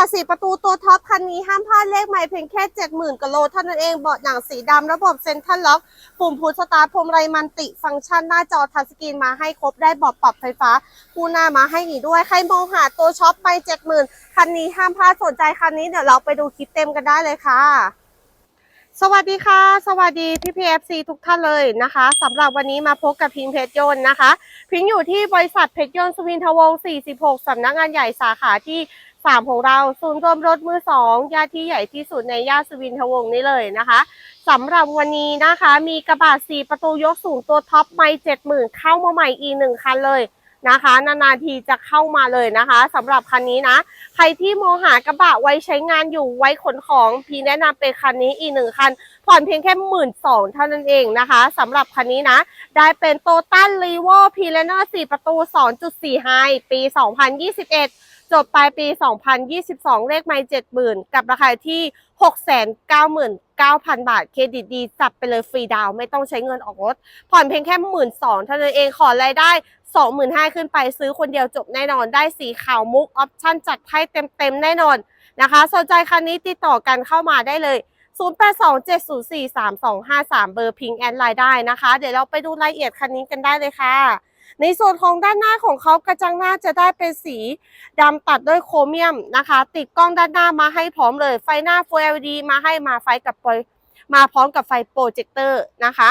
ะสี่ประตูตัวท็อปคันนี้ห้ามพลาดเลขใหม่เพียงแค่ 70,000กิโลเท่านั้นเองเบาะหนังสีดำระบบเซ็นทรัลล็อก ปุ่มพุชสตาร์ทพรมไรมันติฟังก์ชันหน้าจอทัชสกรีนมาให้ครบได้เบาะปรับไฟฟ้าคู่หน้ามาให้อีกด้วย ใครมองหาตัวช็อปไป 70,000คันนี้ห้ามพลาดสนใจคันนี้เดี๋ยวเราไปดูคลิปเต็มกันได้เลยค่ะสวัสดีค่ะ สวัสดีพี่พีเอฟซีทุกท่านเลยนะคะสำหรับวันนี้มาพบกับพิงเพชรยนต์นะคะ พิงอยู่ที่บริษัทเพชรยนต์สุวินทวงศ์46สำนักงานใหญ่สาขาที่ 3ของเราศูนย์รวมรถมือ2ย่าที่ใหญ่ที่สุดในย่านสุวินทวงศ์นี้เลยนะคะสำหรับวันนี้นะคะ มีกระบะ4ประตูยกสูงตัวท็อปไม่70,000เข้ามาใหม่อีกหนึ่งคันเลยนะคะ นานๆทีจะเข้ามาเลยนะคะสำหรับคันนี้นะ ใครที่มองหากระบะไว้ใช้งานอยู่ไว้ขนของพี่แนะนำเป็นคันนี้อีกหนึ่งคัน ผ่อนเพียงแค่หมื่นสองเท่านั้นเองนะคะสำหรับคันนี้นะ ได้เป็นโตตันรีโวพีเลนเนอร์4ประตู 2.4ไฮปี 2021 จบปลายปี 2022 เลขไม่70,000 กับราคาที่ 699,000 บาท เครดิตดีจับไปเลยฟรีดาวน์ไม่ต้องใช้เงินออกรถ ผ่อนเพียงแค่หมื่นสองเท่านั้นเองขอรายได้ 25,000 ขึ้นไปซื้อคนเดียวจบแน่นอนได้สีขาวมุก ออปชั่นจัดให้เต็มๆ แน่นอนนะคะสนใจคันนี้ติดต่อกันเข้ามาได้เลย0827043253 เบอร์พิงแอนไลน์ได้นะคะ เดี๋ยวเราไปดูรายละเอียดคันนี้กันได้เลยค่ะ ในส่วนของด้านหน้าของเขากระจังหน้าจะได้เป็นสีดำตัดด้วยโครเมียมนะคะ ติดกล้องด้านหน้ามาให้พร้อมเลย ไฟหน้า Full LED มาให้มาไฟกับไฟมาพร้อมกับไฟโปรเจคเตอร์นะคะ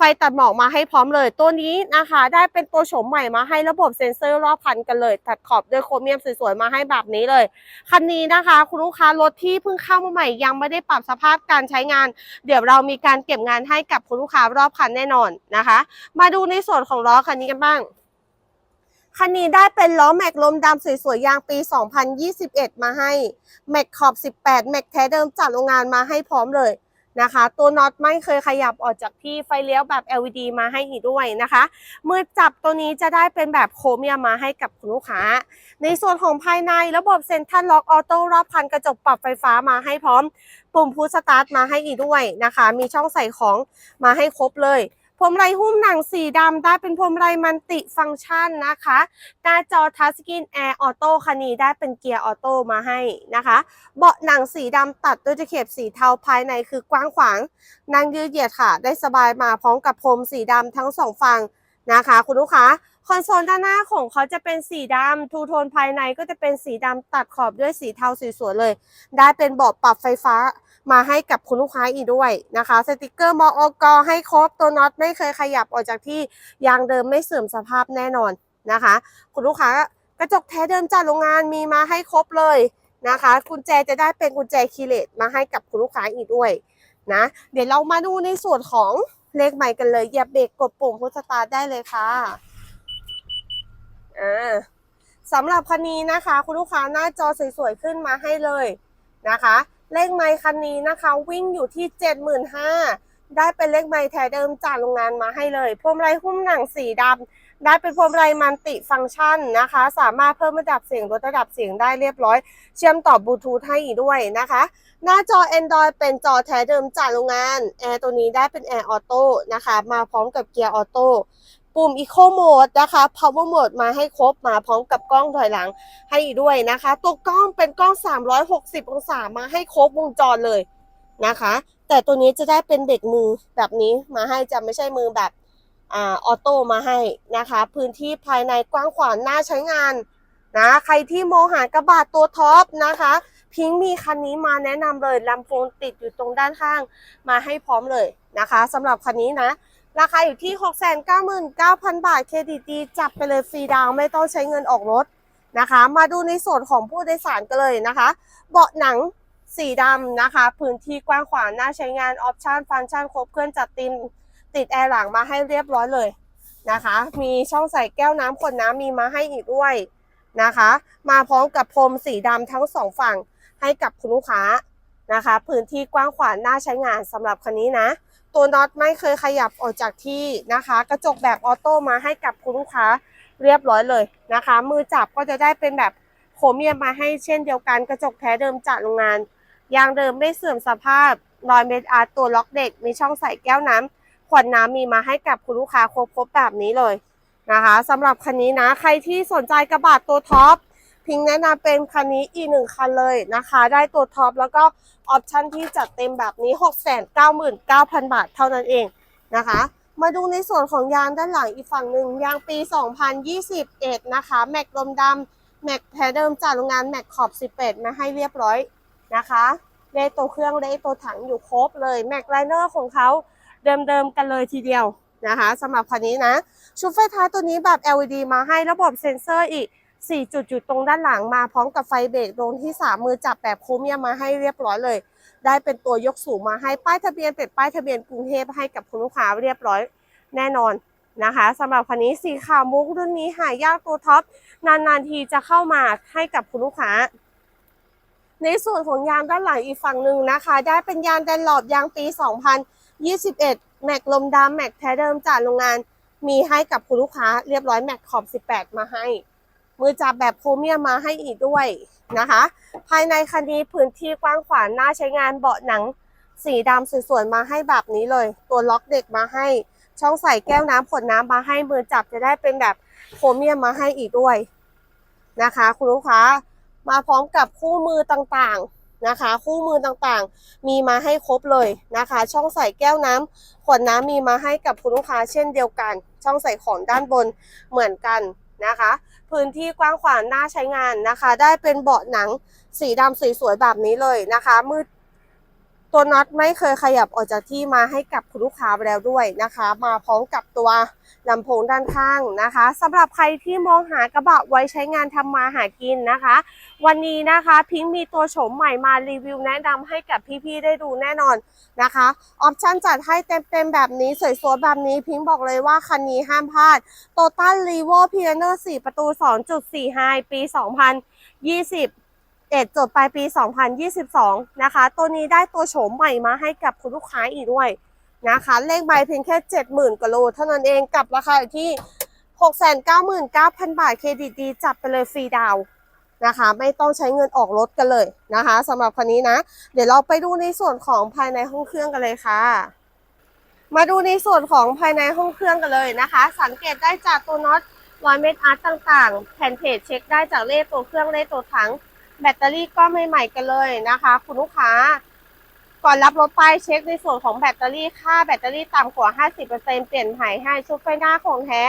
ไฟตัดหมอกมาให้พร้อมเลย ตัวนี้นะคะ ได้เป็นตัวโฉมใหม่มาให้ระบบเซ็นเซอร์รอบคันกันเลย ตัดขอบด้วยโครเมียมสวยๆมาให้แบบนี้เลย คันนี้นะคะ คุณลูกค้ารถที่เพิ่งเข้ามาใหม่ยังไม่ได้ปรับสภาพการใช้งาน เดี๋ยวเรามีการเก็บงานให้กับคุณลูกค้ารอบคันแน่นอนนะคะ มาดูในส่วนของล้อคันนี้กันบ้างคันนี้ได้เป็นล้อแม็กลมดำสวยๆยางปี 2021 มาให้แม็กขอบ 18 แม็กแท้เดิมจากโรงงานมาให้พร้อมเลย นะคะ ตัวน็อตไม่เคยขยับออกจากที่ไฟเลี้ยวแบบ LED มาให้อีกด้วยนะคะเมื่อจับตัวนี้จะได้เป็นแบบโครเมียมมาให้กับคุณลูกค้า ในส่วนของภายในระบบเซ็นทรัลล็อกออโต้รอบคันกระจกปรับไฟฟ้ามาให้พร้อม ปุ่มพุชสตาร์ทมาให้อีกด้วยนะคะ มีช่องใส่ของมาให้ครบเลย พรมไรหุ้มหนังสีดำได้เป็นพรมไรมันติฟังก์ชันนะคะ หน้าจอทัชสกรีนแอร์ออโต้คันนี้ได้เป็นเกียร์ออโต้มาให้นะคะ เบาะหนังสีดำตัดด้วยตะเข็บสีเทาภายในคือกว้างขวางนั่งยืดเหยียดค่ะ ได้สบายมาพร้อมกับพรมสีดำทั้งสองฝั่งนะคะ คุณลูกค้าคอนโซลด้านหน้าของเขาจะเป็นสีดำทูโทนภายในก็จะเป็นสีดำตัดขอบด้วยสีเทาสวยๆเลย ได้เป็นเบาะปรับไฟฟ้า มาให้กับคุณลูกค้าอีกด้วยนะคะ สติกเกอร์มออกให้ครบตัวน็อตไม่เคยขยับออกจากที่ยางเดิมไม่เสื่อมสภาพแน่นอนนะคะ คุณลูกค้ากระจกแท้เดิมจากโรงงานมีมาให้ครบเลยนะคะกุญแจจะได้เป็นกุญแจคีเลสมาให้กับคุณลูกค้าอีกด้วยนะเดี๋ยวเรามาดูในส่วนของเลขใหม่กันเลยอย่าเบรกกดปุ่มพุทสตาร์ได้เลยค่ะอ่าสำหรับคันนี้นะคะ คุณลูกค้าหน้าจอสวยๆขึ้นมาให้เลยนะคะ เลขไมค์คันนี้นะคะ วิ่งอยู่ที่ 75,000ได้เป็นเลขไมค์แท้เดิมจากโรงงานมาให้เลยพรมไรหุ้มหนังสีดำได้เป็นพรมไรมันติฟังก์ชันนะคะ สามารถเพิ่มระดับเสียงลดระดับเสียงได้เรียบร้อย เชื่อมต่อบลูทูธให้อีกด้วยนะคะ หน้าจอ Android เป็นจอแท้เดิมจากโรงงานแอร์ตัวนี้ได้เป็นแอร์ออโต้นะคะ มาพร้อมกับเกียร์ออโต้ ปุ่ม Eco Mode นะคะ Power Mode มาให้ครบมาพร้อมกับกล้องถอยหลังให้ด้วยนะคะ ตัวกล้องเป็นกล้อง 360 องศามาให้ครบวงจรเลยนะคะ แต่ตัวนี้จะได้เป็นเบรกมือแบบนี้มาให้จะไม่ใช่มือแบบอ่าออโต้มาให้นะคะ พื้นที่ภายในกว้างขวางน่าใช้งานนะ ใครที่มองหากระบะตัวท็อปนะคะ พิงค์มีคันนี้มาแนะนำเลยลำโพงติดอยู่ตรงด้านข้างมาให้พร้อมเลยนะคะสำหรับคันนี้นะ ราคาอยู่ที่ 699,000 บาทเครดิตดีจับไปเลยฟรีดาวไม่ต้องใช้เงินออกรถนะคะ มาดูในส่วนของผู้โดยสารกันเลยนะคะ เบาะหนังสีดำนะคะ พื้นที่กว้างขวางน่าใช้งานออปชันฟังก์ชันครบเครื่องจัดติมติดแอร์หลังมาให้เรียบร้อยเลยนะคะ มีช่องใส่แก้วน้ำขวดน้ำมีมาให้อีกด้วยนะคะ มาพร้อมกับพรมสีดำทั้งสองฝั่งให้กับคุณลูกค้านะคะ พื้นที่กว้างขวางน่าใช้งานสำหรับคันนี้นะ ตัวน็อตไม่เคยขยับออกจากที่นะคะ กระจกแบบออโต้มาให้กับคุณลูกค้าเรียบร้อยเลยนะคะ มือจับก็จะได้เป็นแบบโครเมียมมาให้เช่นเดียวกัน กระจกแท้เดิมจากโรงงาน ยางเดิมไม่เสื่อมสภาพรอยเมดอาร์ตตัวล็อกเด็ก มีช่องใส่แก้วน้ำขวดน้ำมีมาให้กับคุณลูกค้าครบๆแบบนี้เลยนะคะสำหรับคันนี้นะ ใครที่สนใจกระบะตัวท็อป พิงแนะนำเป็นคันนี้อีกหนึ่งคันเลยนะคะ ได้ตัวท็อปแล้วก็ออปชั่นที่จัดเต็มแบบนี้ 699,000 บาทเท่านั้นเองนะคะ มาดูในส่วนของยางด้านหลังอีกฝั่งหนึ่งยางปี 2021 นะคะ แม็กลมดำแม็กแท้เดิมจากโรงงานแม็กขอบ 18 มาให้เรียบร้อยนะคะเลขตัวเครื่องเลขตัวถังอยู่ครบเลยแม็กไลเนอร์ของเขาเดิมๆกันเลยทีเดียวนะคะสำหรับคันนี้นะ ชุดไฟท้ายตัวนี้แบบ LED มาให้ระบบเซ็นเซอร์อีก 4 จุดอยู่ตรงด้านหลังมาพร้อมกับไฟเบรกตรงที่ 3 มือจับแบบโครเมียมมาให้เรียบร้อยเลย ได้เป็นตัวยกสูงมาให้ป้ายทะเบียนเป็นป้ายทะเบียนกรุงเทพให้กับคุณลูกค้าเรียบร้อยแน่นอนนะคะสำหรับคันนี้สีขาวมุกรุ่นนี้หายากตัวท็อปนานๆทีจะเข้ามาให้กับคุณลูกค้า ในส่วนของยางด้านหลังอีกฝั่งหนึ่งนะคะ ได้เป็นยางแดนหลอบยางปี 2021 แม็กลมดำแม็กแท้เดิมจากโรงงาน มีให้กับคุณลูกค้าเรียบร้อยแม็กขอบ 18 มาให้ มือจับแบบโครเมียมมาให้อีกด้วยนะคะ ภายในคันนี้พื้นที่กว้างขวางน่าใช้งานเบาะหนังสีดำสวยๆมาให้แบบนี้เลย ตัวล็อกเด็กมาให้ ช่องใส่แก้วน้ำขวดน้ำมาให้มือจับจะได้เป็นแบบโครเมียมมาให้อีกด้วยนะคะ คุณลูกค้ามาพร้อมกับคู่มือต่างๆนะคะ คู่มือต่างๆ มีมาให้ครบเลยนะคะ ช่องใส่แก้วน้ำขวดน้ำมีมาให้กับคุณลูกค้าเช่นเดียวกัน ช่องใส่ของด้านบนเหมือนกัน นะคะ พื้นที่กว้างขวางน่าใช้งานนะคะ ได้เป็นเบาะหนังสีดำสสวยๆแบบนี้เลยนะคะ มือ ตัวน็อตไม่เคยขยับออกจากที่มาให้กับคุณลูกค้าไปแล้วด้วยนะคะ มาพร้อมกับตัวลำโพงด้านข้างนะคะสำหรับใครที่มองหากระบะไว้ใช้งานทำมาหากินนะคะ วันนี้นะคะพิงค์มีตัวโฉมใหม่มารีวิวแนะนำให้กับพี่ๆได้ดูแน่นอนนะคะออปชั่นจัดให้เต็มๆแบบนี้สวยๆแบบนี้พิงค์บอกเลยว่าคันนี้ห้ามพลาดโตต้ารีโวพีเนอร์4ประตู 2.4ไฮปี 2020 เอ็ดจบปลายปี 2022 นะคะ ตัวนี้ได้ตัวโฉมใหม่มาให้กับคุณลูกค้าอีกด้วยนะคะ เลขใบเพียงแค่ 70,000กว่าโลเท่านั้นเองกับราคาอยู่ที่ 699,000 บาทเครดิตดีจับไปเลยฟรีดาวน์นะคะ ไม่ต้องใช้เงินออกรถกันเลยนะคะสำหรับคันนี้นะ เดี๋ยวเราไปดูในส่วนของภายในห้องเครื่องกันเลยค่ะ มาดูในส่วนของภายในห้องเครื่องกันเลยนะคะ สังเกตได้จากตัวน็อตรอยเม็ดอาร์ตต่างๆ แผ่นเพจเช็คได้จากเลขตัวเครื่องเลขตัวถัง แบตเตอรี่ก็ไม่ใหม่กันเลยนะคะ คุณลูกค้า ก่อนรับรถไปเช็คในส่วนของแบตเตอรี่ค่าแบตเตอรี่ต่ำกว่า 50%เปลี่ยนไถ่ให้ชุดไฟหน้าของแท้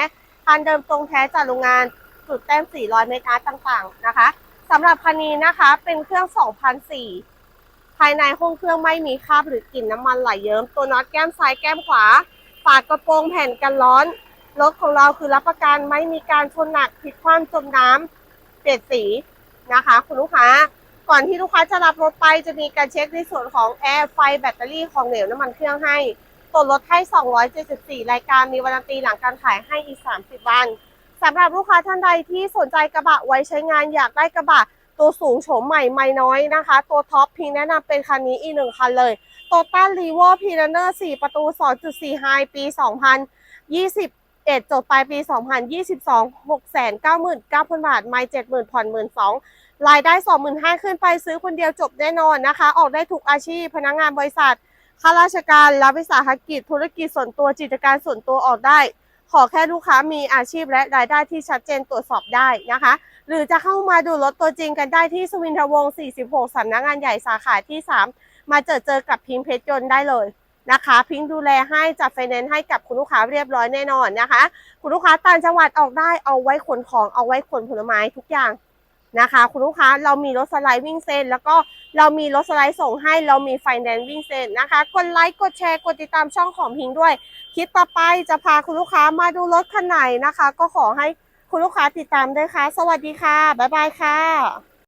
คันเดิมตรงแท้จากโรงงานจุดแต้ม 400 เมตรอาร์ตต่างๆนะคะสำหรับคันนี้นะคะเป็นเครื่อง 2004 ภายในห้องเครื่องไม่มีคราบหรือกลิ่นน้ำมันไหลเยิ้มตัวน็อตแก้มซ้ายแก้มขวาฝากกระโปรงแผ่นกันร้อนรถของเราคือรับประกันไม่มีการชนหนักพลิกคว่ำจมน้ำเปลี่ยนสี นะคะ คุณลูกค้าก่อนที่ลูกค้าจะรับรถไปจะมีการเช็คในส่วนของแอร์ไฟแบตเตอรี่ของเหลวน้ำมันเครื่องให้ตัวรถให้ 274 รายการมีวารันตีหลังการขายให้อีก 30 วันสำหรับลูกค้าท่านใดที่สนใจกระบะไว้ใช้งานอยากได้กระบะตัวสูงโฉมใหม่ไม่น้อยนะคะ ตัวท็อปพิงแนะนำเป็นคันนี้อีกหนึ่งคันเลยโตต้ารีโวพีเนอร์4ประตู 2.4ไฮปี 2020 2021จบปลายปี 2022 699,000 บาท ไม่70,000 ผ่อน 12,000รายได้ 25,000 ขึ้นไปซื้อคนเดียวจบแน่นอนนะคะ ออกได้ทุกอาชีพ พนักงานบริษัท ข้าราชการ รับวิสาหกิจ ธุรกิจส่วนตัวกิจการส่วนตัวออกได้ ขอแค่ลูกค้ามีอาชีพและรายได้ที่ชัดเจนตรวจสอบได้นะคะ หรือจะเข้ามาดูรถตัวจริงกันได้ที่สวินทวงศ์46สำนักงานใหญ่สาขาที่ 3 มาเจอเจอกับพิงค์เพชรยนต์ได้เลย นะคะ พิงค์ดูแลให้จัดไฟแนนซ์ให้กับคุณลูกค้าเรียบร้อยแน่นอนนะคะ คุณลูกค้าต่างจังหวัดออกได้เอาไว้ขนของเอาไว้ขนผลไม้ทุกอย่างนะคะ คุณลูกค้าเรามีรถสไลด์วิ่งเส้น แล้วก็เรามีรถสไลด์ส่งให้เรามีไฟแนนซ์วิ่งเส้นนะคะกดไลค์กดแชร์กดติดตามช่องของพิงค์ด้วยคลิปต่อไปจะพาคุณลูกค้ามาดูรถคันไหนนะคะ ก็ขอให้คุณลูกค้าติดตามด้วยค่ะ สวัสดีค่ะ บ๊ายบายค่ะ